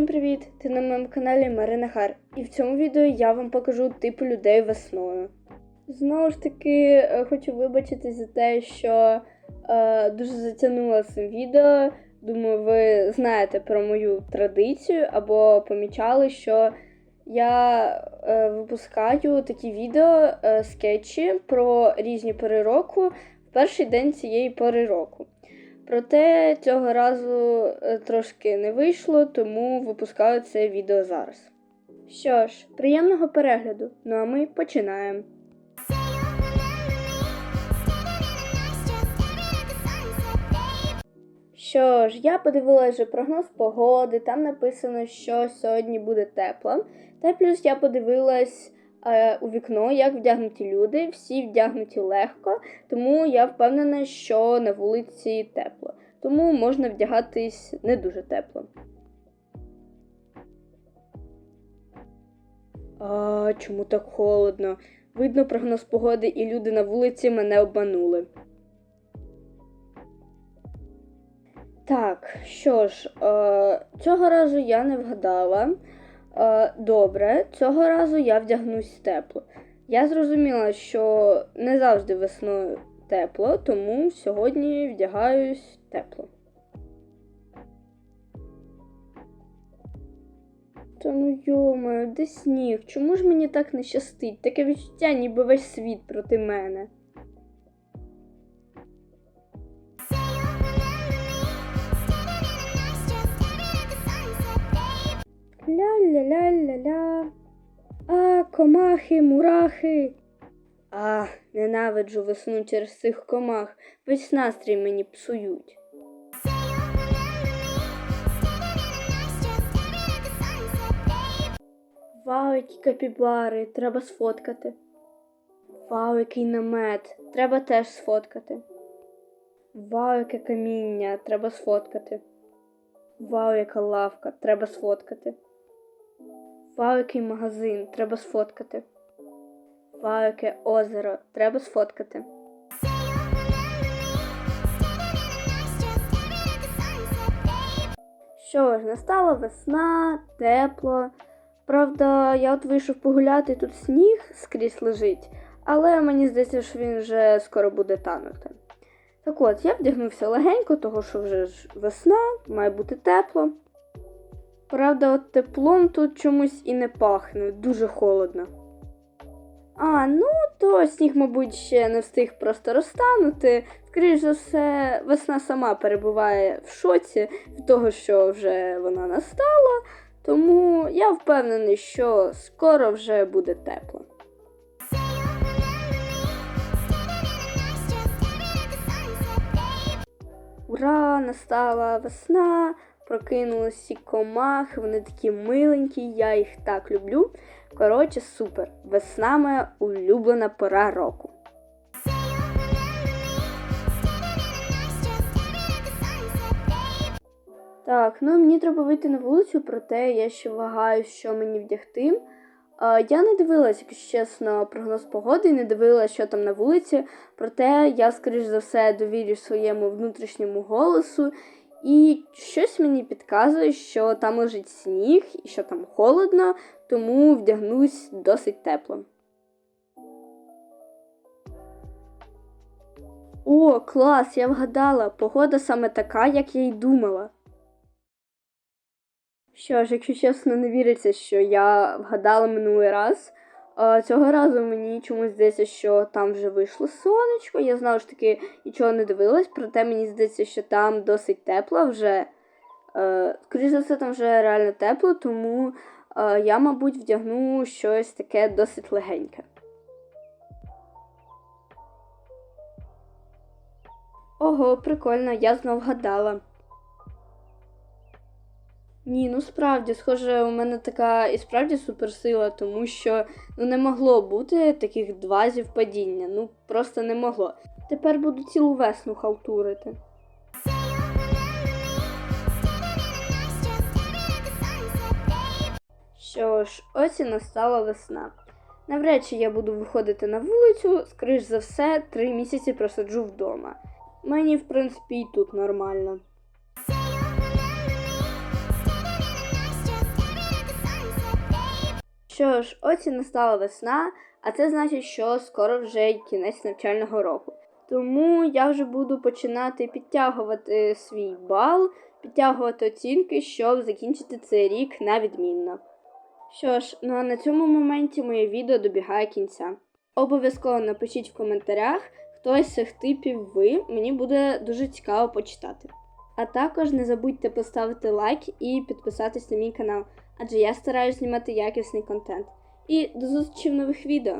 Всім привіт! Ти на моєму каналі Марина Хар. І в цьому відео я вам покажу типу людей весною. Знову ж таки, е, хочу вибачитись за те, що е, дуже затягнула цим відео. Думаю, ви знаєте про мою традицію або помічали, що я е, випускаю такі відео е, скетчі про різні пори року в перший день цієї пори року. Проте цього разу е, трошки не вийшло, тому випускаю це відео зараз. Що ж, приємного перегляду. Ну а ми починаємо. Що ж, я подивилася вже прогноз погоди, там написано, що сьогодні буде тепло. Та плюс я подивилась у вікно, як вдягнуті люди, всі вдягнуті легко, тому я впевнена, що на вулиці тепло. Тому можна вдягатись не дуже тепло. А чому так холодно? Видно прогноз погоди, і люди на вулиці мене обманули. Так, що ж, е, цього разу я не вгадала. Е, добре, цього разу я вдягнусь тепло. Я зрозуміла, що не завжди весною тепло, тому сьогодні вдягаюсь тепло. Та ну йомаю, де сніг? Чому ж мені так не щастить? Таке відчуття, ніби весь світ проти мене. Ля-ля-ля-ля-ля. А, комахи, мурахи. А, ненавиджу весну через цих комах. Весь настрій мені псують. Вау, які капібари, треба сфоткати. Вау, який намет, треба теж сфоткати. Вау, яке каміння, треба сфоткати. Вау, яка лавка, треба сфоткати. Вау, який магазин, треба сфоткати. Вау, яке озеро, треба сфоткати. Що ж, настала весна, тепло. Правда, я от вийшов погуляти, тут сніг скрізь лежить, але мені здається, що він вже скоро буде танути. Так от, я вдягнувся легенько, того що вже ж весна, має бути тепло. Правда, от теплом тут чомусь і не пахне, дуже холодно. А, ну то сніг, мабуть, ще не встиг просто розтанути. Скоріше за все, весна сама перебуває в шоці від того, що вже вона настала. Тому я впевнений, що скоро вже буде тепло. Ура! Настала весна, прокинулись всі комахи, вони такі миленькі, я їх так люблю. Коротше, супер. Весна моя улюблена пора року. Так, ну мені треба вийти на вулицю, проте я ще вагаю, що мені вдягти. Я не дивилась, якщо чесно, прогноз погоди, і не дивилася, що там на вулиці. Проте я, скоріш за все, довірю своєму внутрішньому голосу. І щось мені підказує, що там лежить сніг і що там холодно, тому вдягнусь досить тепло. О, клас! Я вгадала. Погода саме така, як я й думала. Що ж, якщо чесно, не віриться, що я вгадала минулий раз. Цього разу мені чомусь здається, що там вже вийшло сонечко. Я знову ж таки нічого не дивилась, проте мені здається, що там досить тепло вже. Е, Скоріше за все, там вже реально тепло, тому е, я, мабуть, вдягну щось таке досить легеньке. Ого, прикольно, я знов вгадала. Ні, ну справді, схоже, у мене така і справді суперсила, тому що ну, не могло бути таких два зівпадіння. Ну, просто не могло. Тепер буду цілу весну халтурити. Що ж, ось і настала весна. Навряд чи я буду виходити на вулицю, скоріш за все, три місяці просиджу вдома. Мені, в принципі, і тут нормально. Що ж, ось і настала весна, а це значить, що скоро вже й кінець навчального року. Тому я вже буду починати підтягувати свій бал, підтягувати оцінки, щоб закінчити цей рік на відмінно. Що ж, ну а на цьому моменті моє відео добігає кінця. Обов'язково напишіть в коментарях, хто із цих типів ви, мені буде дуже цікаво почитати. А також не забудьте поставити лайк і підписатись на мій канал, адже я стараюсь знімати якісний контент. І до зустрічі в нових відео!